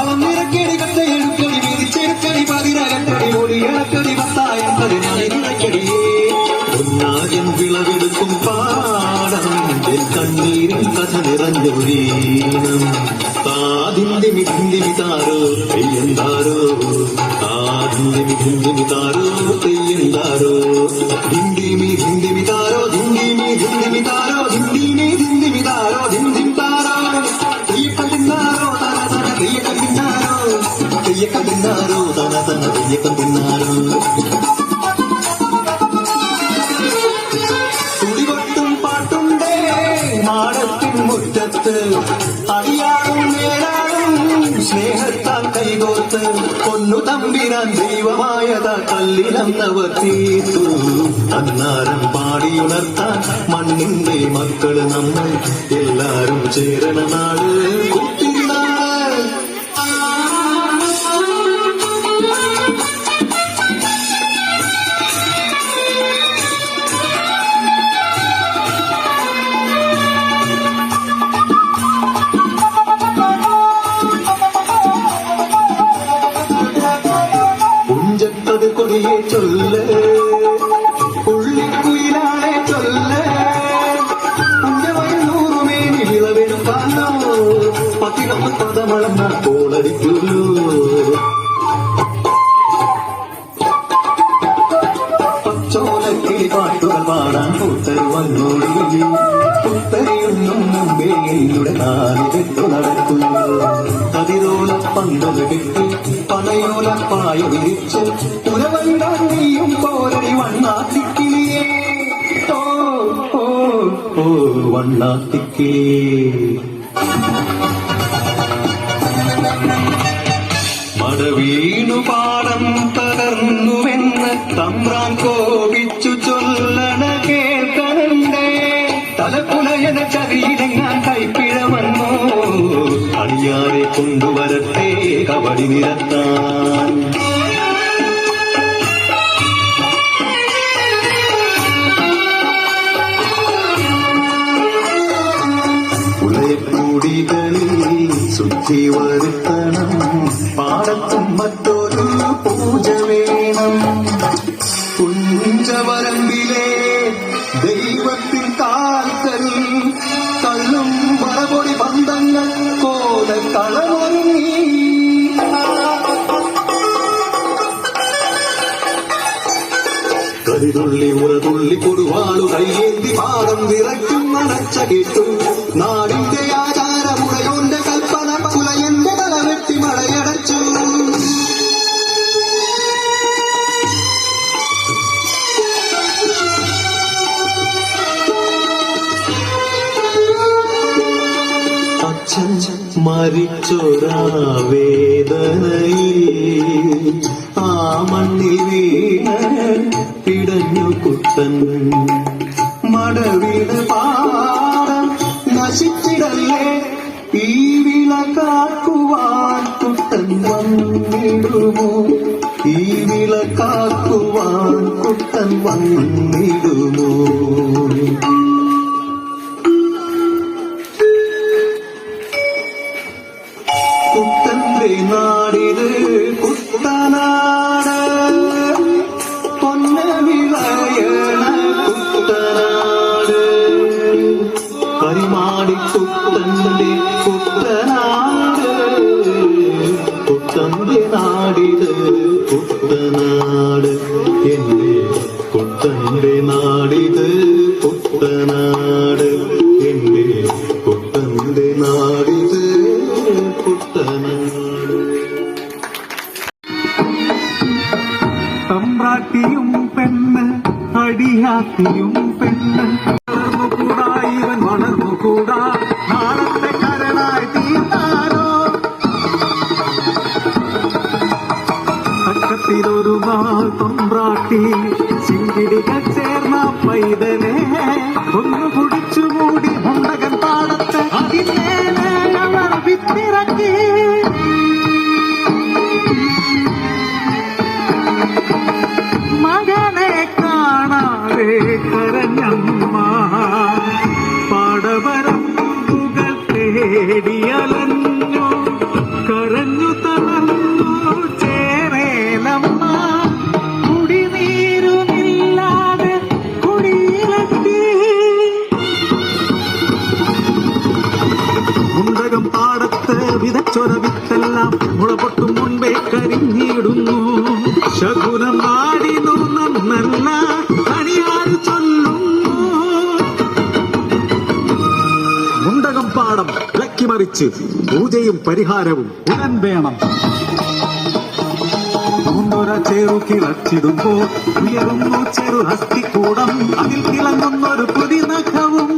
താളം നിറക്കടി കത്തയെഴുക്കടി വിരിച്ചെടുക്കടി പതിരകത്തടി ഒളിയടക്കടി പത്തായമ്പത് ഞാനിറക്കടിയേ ഒന്നാകൻ വിളവെടുക്കും പാടം എൻ കണ്ണീരിൽ കഥ നിറഞ്ഞൊരീണം കാതിന്റെ മിഥിന്തിമി താരോ പെയ്യന്താരോ കാതിന്റെ മിഥിന്തിമി താരോ പെയ്യന്താരോ ഹിന്ദിമി ഹിന്ദിമി തെയ്യക്കതിന്നാരോ തന തന తిన్నారు തുടികൊട്ടും പാട്ടുണ്ടേ മാടത്തിൻ മുറ്റത്ത് അടിയാറും നേരാറും സ്നേഹത്താൽ കൈകോർത്ത് പൊന്നു തമ്പിരാൻ ദൈവമായത കല്ലിലന്നവർ തീർത്തു അന്നാരം പാടിയുണർത്താൻ മണ്ണിന്റെ മക്കൾ നമ്മൾ എല്ലാരും ചേരണ നാട് சொல்ல പാടാൻ കൂട്ടർ വന്നോടി പുത്തരിയൊന്നും മുമ്പേ എന്നുടെ നാലിലെത്തു നടക്കുന്നു. അതിരോള പന്തൽ കെട്ടി പനയോല പായ വിരിച്ച് ഉലവൈടാൻ നീയും പോരടി വണ്ണാത്തിക്കിളിയേ ഓ ഓ ഓ വണ്ണാത്തിക്കിളിയേ கொண்டு வரட்டே கபடி நிறத்தான். உலகக்கூடிகளில் சுற்றி வருத்தனம் பாடத்தும் மற்றொரு பூஜ வேணும். புஞ்சவரங்க കരിതുള്ളി ഉറതുള്ളി കൊടുവാളു കയ്യേന്തി പാദം വിറയ്ക്കും അടച്ച കേട്ടു. നാടിന്റെ ആചാരമുറയോന്റെ കൽപ്പന പുലയന്റെ തലവെട്ടി മടയടച്ചു അച്ഛൻ മരിച്ചൊരാ വേദനയിൽ. ആ മണ്ണിൽ വീണ പിടഞ്ഞു കുട്ടൻ മടവിട പാടം നശിച്ചിടല്ലേ? ഈ വിള കാക്കുവാൻ കുട്ടൻ വന്നിടുമോ? ഈ വിള കാക്കുവാൻ കുട്ടൻ വന്നിടുമോ? കുട്ടന്റെ നാടിത് കുട്ടനാട്. പൊന്ന വിളയണ കുട്ടനാട്. പരിമാടി കുട്ടന്റെ കുട്ടനാട്. കുട്ടന്റെ നാടിത് കുട്ടനാട്. എന്റെ കുട്ടന്റെ നാടിത് പെമ്പ്രാട്ടിയും പെണ്ണ് അടിയാത്തിയും പെണ്ണ്. വളർന്നുകൂടാ ഇവൻ വളർന്നുകൂടാ. നാളത്തെ കരനായി തീർത്താരോ അക്കത്തിലൊരു നാൾ പെമ്പ്രാട്ടി ചിങ്കിടിക ചേർന്ന പൈതലേ. ഒന്ന് കുടിച്ചു മൂടി മുണ്ടകൻ പാടത്ത് അതിനേനെ അവർ വിത്തിറക്കി. ചൊല്ലുന്നു ശകുനം പാടിനു നന്നല്ല അണിയാർ ചൊല്ലുന്നു. മുണ്ടകം പാടം ഇളക്കിമറിച്ച് പൂജയും പരിഹാരവും ഉടൻ വേണം. ചെറു കിളച്ചിടുമ്പോൾ ഉയരുന്നു ചെറു ഹസ്തിക്കൂടം അതിൽ തിളങ്ങുന്നൊരു പുതിനഖവും